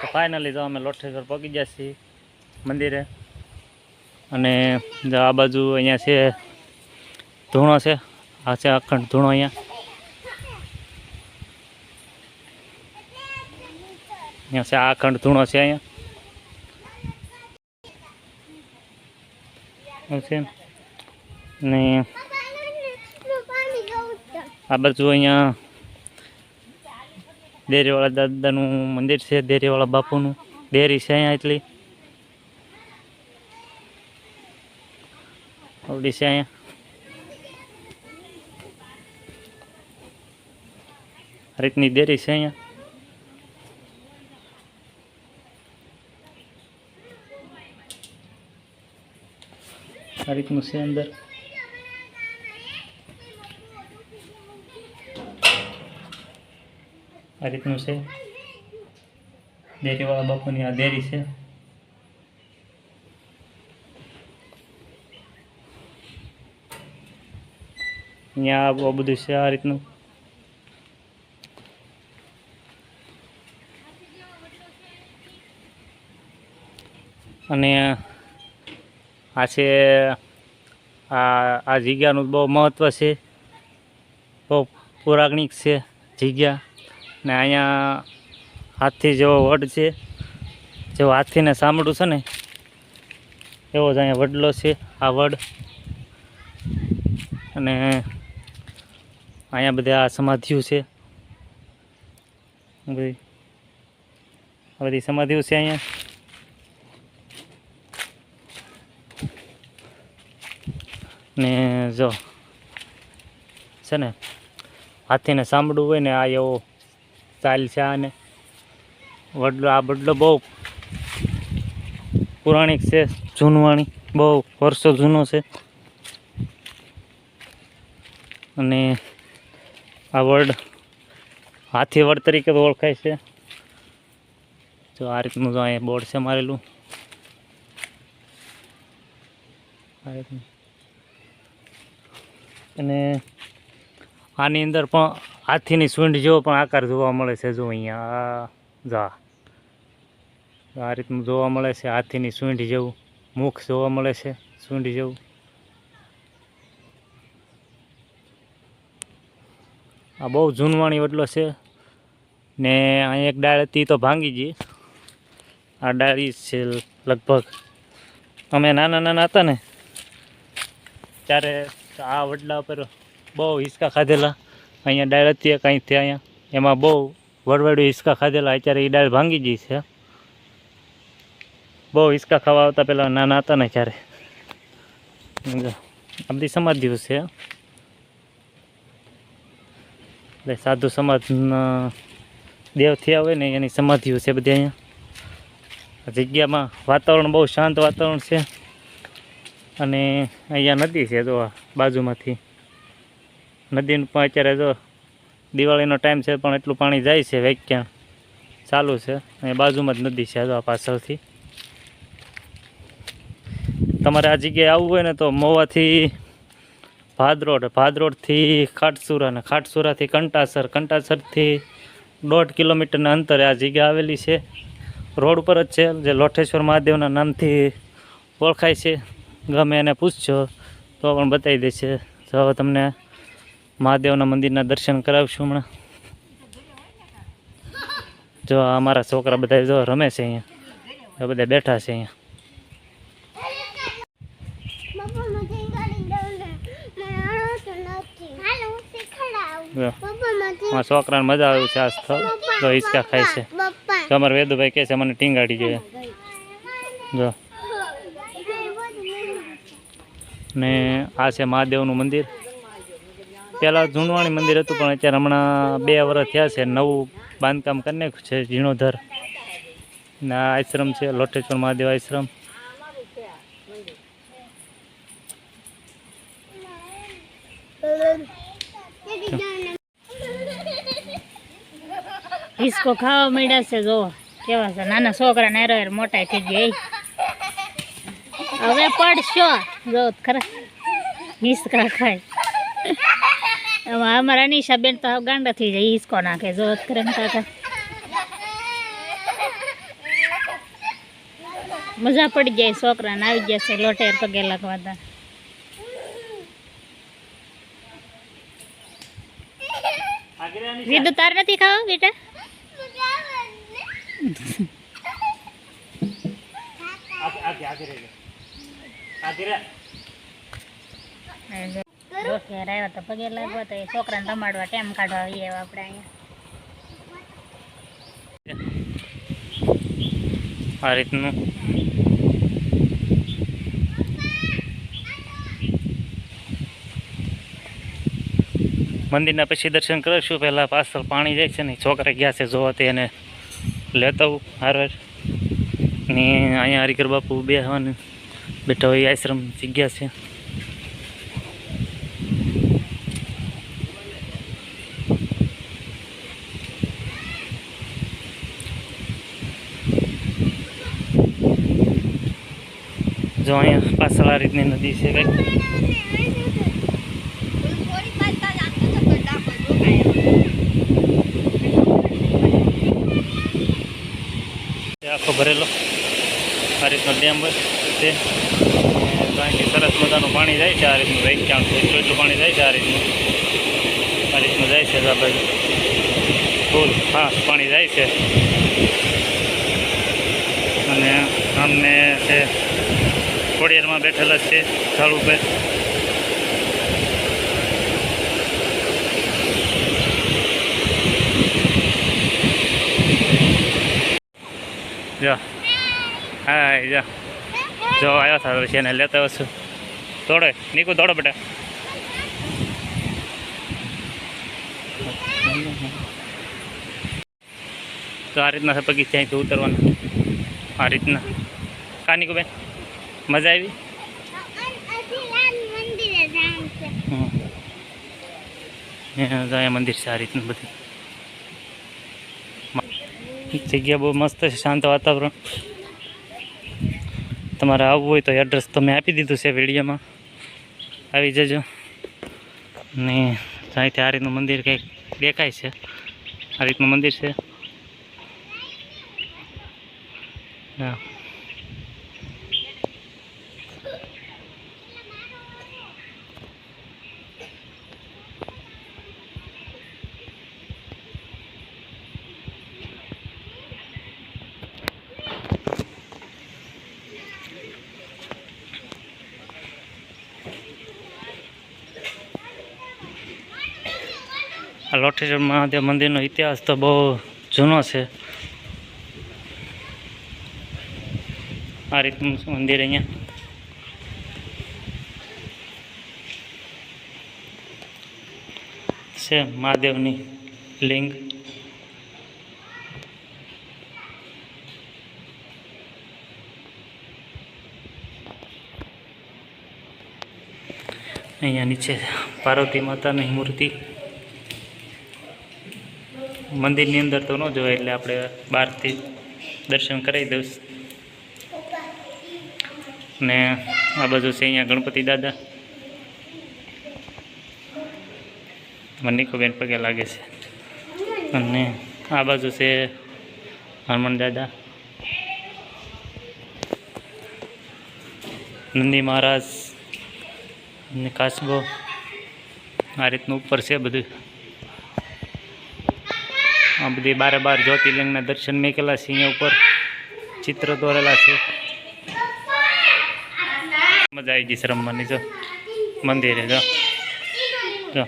તો ફાઇનલી જો અમે લોઠેશ્વર પહોંચી ગયા છીએ મંદિરે. અને જો આ બાજુ અહીંયા છે ધૂણો છે. આ છે અખંડ ધૂણો અહીંયા. અહીંયા છે આ અખંડ ધૂણો છે અહીંયા. છે ને આ બાજુ અહીંયા ડેરીવાળા દાદાનું મંદિર છે દેરીવાળા બાપુનું. દેરી છે અહીંયા એટલી. આવડી છે અહીંયા. રીતની દેરી છે અહીંયા. આ રીતનું છે અંદર. આ રીતનું છે. દેરીવાળા બાપુની આ દેરી છે. અહીંયા આ બધું છે આ રીતનું. અને આ છે આ આ જગ્યાનું બહુ મહત્ત્વ છે. બહુ પૌરાણિક છે જગ્યા. ને અહીંયા હાથી જેવો વડ છે જેવો હાથીને સાંભળું છે ને, એવો જ અહીંયા વડલો છે, આ વડ. અને અહીંયા બધા આ સમાધિઓ છે. બધી, આ બધી સમાધિઓ છે અહીંયા. ને જો, છે ને હાથીને સાંભળવું હોય ને આ એવો ચાલ છે અને વડલો આ વડલો બહુ પુરાણિક છે, જૂનવાણી. બહુ વર્ષો જૂનો છે. અને આ વર્ડ હાથી વર્ડ તરીકે તો ઓળખાય છે. જો આ રીતનું જો અહીંયા બોર્ડ છે મારેલું. આ રીતનું. અને આની અંદર પણ હાથીની સૂંઢ જેવો પણ આકાર જોવા મળે છે જો અહીંયા જા. આ રીતનું જોવા મળે છે, હાથીની સૂંઢ જેવું. મુખ જોવા મળે છે, સૂંઢ જેવું. આ બહુ જૂનવાણી વડલો છે. ને અહીં એક ડાળ હતી તો ભાંગી ગઈ. આ ડાળી છે લગભગ. અમે નાના નાના હતા ને, ત્યારે આ વડલા પર બહુ હિંચકા ખાધેલા. અહીંયા ડાળ હતી, એક અહીંથી અહીંયા. એમાં બહુ વડવાડું હિંચકા ખાધેલા. અત્યારે એ ડાળ ભાંગી ગઈ છે. બહુ હિંચકા ખાવા આવતા પહેલાં નાના હતા ને ત્યારે. આ બધી સમાધિઓ છે. એટલે સાધુ સમાજના દેવ થયા હોય ને એની સમાધિઓ છે બધી અહીંયા. જગ્યામાં વાતાવરણ બહુ શાંત વાતાવરણ છે. અને અહીંયા નદી છે જો બાજુમાંથી. નદીનું પણ અત્યારે જો દિવાળીનો ટાઈમ છે પણ એટલું પાણી જાય છે વેક્યાં ચાલુ છે. એ બાજુમાં જ નદી છે જો આ પાછળથી. તમારે આ જગ્યાએ આવવું હોય ને તો મોવાથી ભાદરોડ ભાદરોડથી ખાટસુરા અને ખાટસુરાથી કંટાસર, કંટાસરથી દોઢ કિલોમીટરના અંતરે આ જગ્યા આવેલી છે. રોડ ઉપર જ છે, જે લોઠેશ્વર મહાદેવના નામથી ઓળખાય છે. ગમે એને પૂછજો તો પણ બતાવી દેશે હવે તમને મહાદેવના મંદિરના દર્શન કરાવશું હમણાં. જો અમારા છોકરા બધા જો રમે છે અહીંયા. એ બધા બેઠા છે અહીંયા. છોકરાને મજા આવે છે આ સ્થળ. તો હિંચકા ખાય છે. તો અમારે વેદુભાઈ કહે છે મને ટીંગાડી જોઈએ. જો. ને આ છે મહાદેવનું મંદિર. પહેલાં ઝુંડવાણી મંદિર હતું, પણ અત્યારે હમણાં બે વર્ષ થયા છે, નવું બાંધકામ કરી નાખ્યું છે ઝીણોધર ને આશ્રમ છે, લોટેશ્વર મહાદેવ આશ્રમ. હિસકો ખાવા મળ્યા છે, જો. કેવા છે, નાના છોકરા ને હારો મોટા થઈ ગયા હવે પડશો. જો, ખરા. હિસકા ખાય. અમારા અનિશા બેન તો ગાંડા થઈ જાય હિસકો નાખે જો તો કાકા. મજા પડી જાય છોકરાને આવી ગયા છે લોટેર પગે લાગવા વિદુ. તાર નથી ખાવ બેટા જો ઘેર આવ્યા તો પગે લાગવા તો એ છોકરાને રમાડવા ટાઈમ કાઢવા આવીએ આપણે અહીંયા. આ રીતનું. મંદિરના પછી દર્શન કરીશું પહેલાં પાછળ પાણી જાય છે ને, છોકરા ગયા છે જોવા તે એને લેતા હારવાર ને અહીંયા હરિકર બાપુ બેસવાનું બેઠા હોય આશ્રમ જગ્યા છે. જો અહીંયા પાછળ આ રીતની નદી છે કંઈક આખો ભરેલો આ રીતનો ડેમ છે. કારણ કે સરસ મજાનું પાણી જાય છે આ રીતનું વેચાણ એટલું એટલું પાણી જાય છે આ રીતનું. આ રીતનું જાય છે આ ફૂલ હા પાણી જાય છે. અને અમને છે ખોડિયારમાં બેઠેલા છે, સ્થળ ઉપર. જો. હા જો. જો, આવ્યા સારો છે એને લેતા આવશું. દોડે નીકુ દોડો બેટા. તો આ રીતના બગીચા અહીંથી ઉતરવાનું. આ રીતના. કા નીકુ બેન? મજા આવી? અહીંયા મંદિર છે આ રીતનું બધું. જગ્યા બહુ મસ્ત છે, શાંત વાતાવરણ. તમારે આવવું હોય તો એડ્રેસ તો મેં આપી દીધું છે વિડીયોમાં. આવી જજો. ને અહીંથી આ રીતનું મંદિર કંઈક દેખાય છે. આ રીતનું મંદિર છે. હા. આ લોટેશ્વર મહાદેવ મંદિરનો ઇતિહાસ તો બહુ જૂનો છે. આ રીતનું મંદિર અહીંયા. છે મહાદેવની લિંગ. અહીંયા નીચે પાર્વતી માતાની મૂર્તિ. મંદિરની અંદર તો ન જોવાય એટલે આપણે બહારથી દર્શન કરાવી દઉં ને આ બાજુ છે અહીંયા ગણપતિ દાદા. મનિકોબેન પગે લાગે છે. અને આ બાજુ છે હનુમાન દાદા. નંદી મહારાજ અને કાસબો. આ રીતનું ઉપર છે બધું. આ બધી બારે બાર જ્યોતિર્લિંગના દર્શન મેકેલા અહીંયા ઉપર. ચિત્ર દોરેલા છે. મજા આવી ગઈ છે રમવાની, જો. મંદિરે, જો. જો.